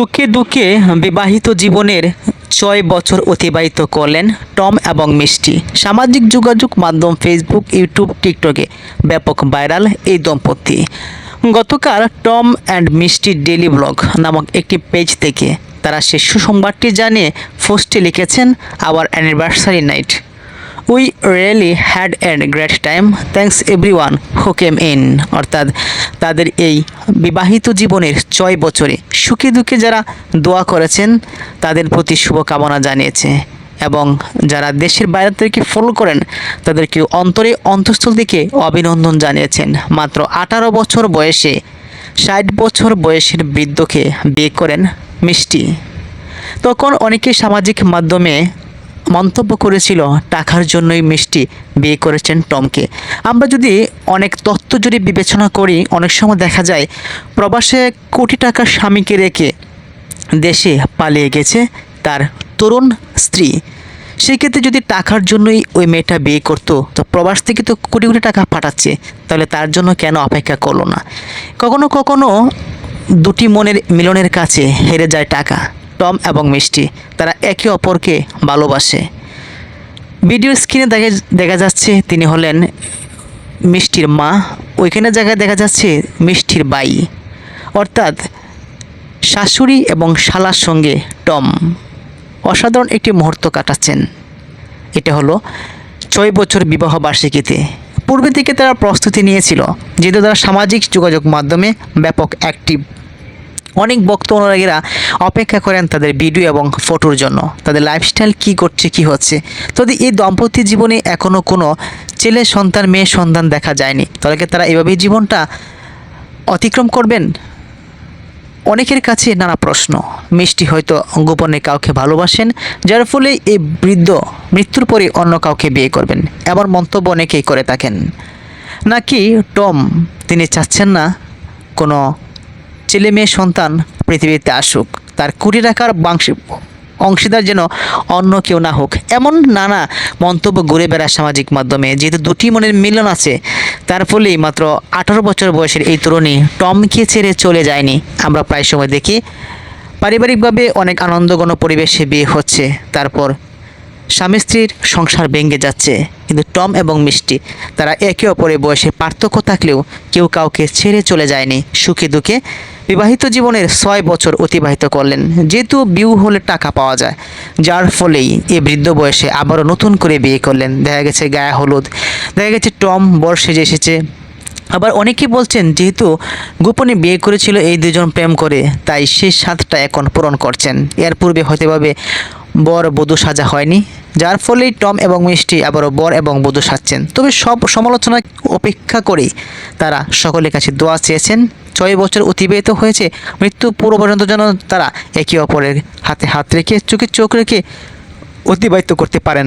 সুখে দুঃখে বিবাহিত জীবনের ছয় বছর অতিবাহিত করলেন টম এবং মিষ্টি। সামাজিক যোগাযোগ মাধ্যম ফেসবুক ইউটিউব টিকটকে ব্যাপক ভাইরাল এই দম্পতি। গতকাল Tom and Mishti daily blog নামক একটি পেজ থেকে তারা সে সুসংবাদটি জানিয়ে পোস্টে লিখেছেন, our anniversary night. We really had and great time thanks everyone who came in অর্থাৎ তাদের এই বিবাহিত জীবনের ছয় বছরে সুখে দুঃখে যারা দোয়া করেছেন, তাদের প্রতি শুভকামনা জানিয়েছে। এবং যারা দেশের বাইরে থেকে ফলো করেন, তাদেরকে অন্তরে অন্তঃস্থল থেকে অভিনন্দন জানিয়েছেন। মাত্র আঠারো বছর বয়সে ষাট বছর বয়সের বৃদ্ধকে বিয়ে করেন মিষ্টি। তখন অনেকে সামাজিক মাধ্যমে মন্তব্য করেছিল টাকার জন্যই মিষ্টি বিয়ে করেছেন টমকে। আমরা যদি অনেক তথ্য যদি বিবেচনা করি, অনেক সময় দেখা যায় প্রবাসে কোটি টাকার স্বামীকে রেখে দেশে পালিয়ে গেছে তার তরুণ স্ত্রী। সেক্ষেত্রে যদি টাকার জন্যই ওই মেয়েটা বিয়ে করতো, তো প্রবাস থেকে তো কোটি কোটি টাকা পাঠাচ্ছে, তাহলে তার জন্য কেন অপেক্ষা করল না? কখনো কখনো দুটি মনের মিলনের কাছে হেরে যায় টাকা। টম এবং মিষ্টি। তারা একে অপরকে ভালোবাসে। ভিডিও স্ক্রিনে দেখা যাচ্ছে তিনি হলেন মিষ্টির মা। ওইখানে জায়গায় দেখা যাচ্ছে মিষ্টির বাই। অর্থাৎ শাশুড়ি এবং শালার সঙ্গে টম। অসাধারণ একটি মুহূর্ত কাটাচ্ছেন। এটা হলো ছয় বছর বিবাহ বার্ষিকীতে। পূর্বে দিকে তারা প্রস্তুতি নিয়েছিল, যেহেতু তারা সামাজিক যোগাযোগ মাধ্যমে ব্যাপক অ্যাক্টিভ অনেক ভক্ত অনুরাগীরা অপেক্ষা করেন তাদের ভিডিও এবং ফটোর জন্য। তাদের লাইফস্টাইল কী করছে, কি হচ্ছে? তবে এই দম্পতি জীবনে এখনও কোনো ছেলে সন্তান, মেয়ে সন্তান দেখা যায়নি, তাহলে তারা এভাবেই জীবনটা অতিক্রম করবেন? অনেকের কাছে নানা প্রশ্ন। মিষ্টি হয়তো গোপনে কাউকে ভালোবাসেন, যার ফলে এই বৃদ্ধ মৃত্যুর পরে অন্য কাউকে বিয়ে করবেন, এমন মন্তব্য অনেকেই করে থাকেন। নাকি টম, তিনি চাচ্ছেন না কোনো ছেলে মেয়ে সন্তান পৃথিবীতে আসুক, তার কুড়ি টাকার অংশীদার যেন অন্য কেউ না হোক। এমন নানা মন্তব্য ঘুরে বেড়ায় সামাজিক মাধ্যমে। যেহেতু দুটি মনের মিলন আছে, তার ফলেই মাত্র আঠারো বছর বয়সের এই তরুণী টমকে ছেড়ে চলে যায়নি। আমরা প্রায় সময় দেখি, পারিবারিকভাবে অনেক আনন্দঘন পরিবেশে বিয়ে হচ্ছে। তারপর স্বামী স্ত্রীর সংসার ভেঙে যাচ্ছে। কিন্তু টম এবং মিষ্টি, তারা একে অপরের বয়সে পার্থক্য থাকলেও কেউ কাউকে ছেড়ে চলে যায়নি। সুখে দুঃখে বিবাহিত জীবনের ছয় বছর অতিবাহিত করলেন। যেহেতু বিউ হলে টাকা পাওয়া যায়, যার ফলেই এ বৃদ্ধ বয়সে আবারও নতুন করে বিয়ে করলেন। দেখা গেছে গায়ে হলুদ, দেখা গেছে টম বর সেজে এসেছে। আবার অনেকে বলছেন, যেহেতু গোপনে বিয়ে করেছিল, এই দুজন প্রেম করে, তাই সেই স্বাদটা এখন পূরণ করছেন। এর পূর্বে পারবে বর বধূ সাজা হয়নি। যার ফলে টম এবং মিষ্টি আবারও বর এবং বধূ সাজছেন। তবে সব সমালোচনা অপেক্ষা করে তারা সকলের কাছে দোয়া চেয়েছেন। ছয় বছর অতিবাহিত হয়েছে, মৃত্যু পূর্ব পর্যন্ত যেন তারা একে অপরের হাতে হাত রেখে চোখে চোখ রেখে অতিবাহিত করতে পারেন।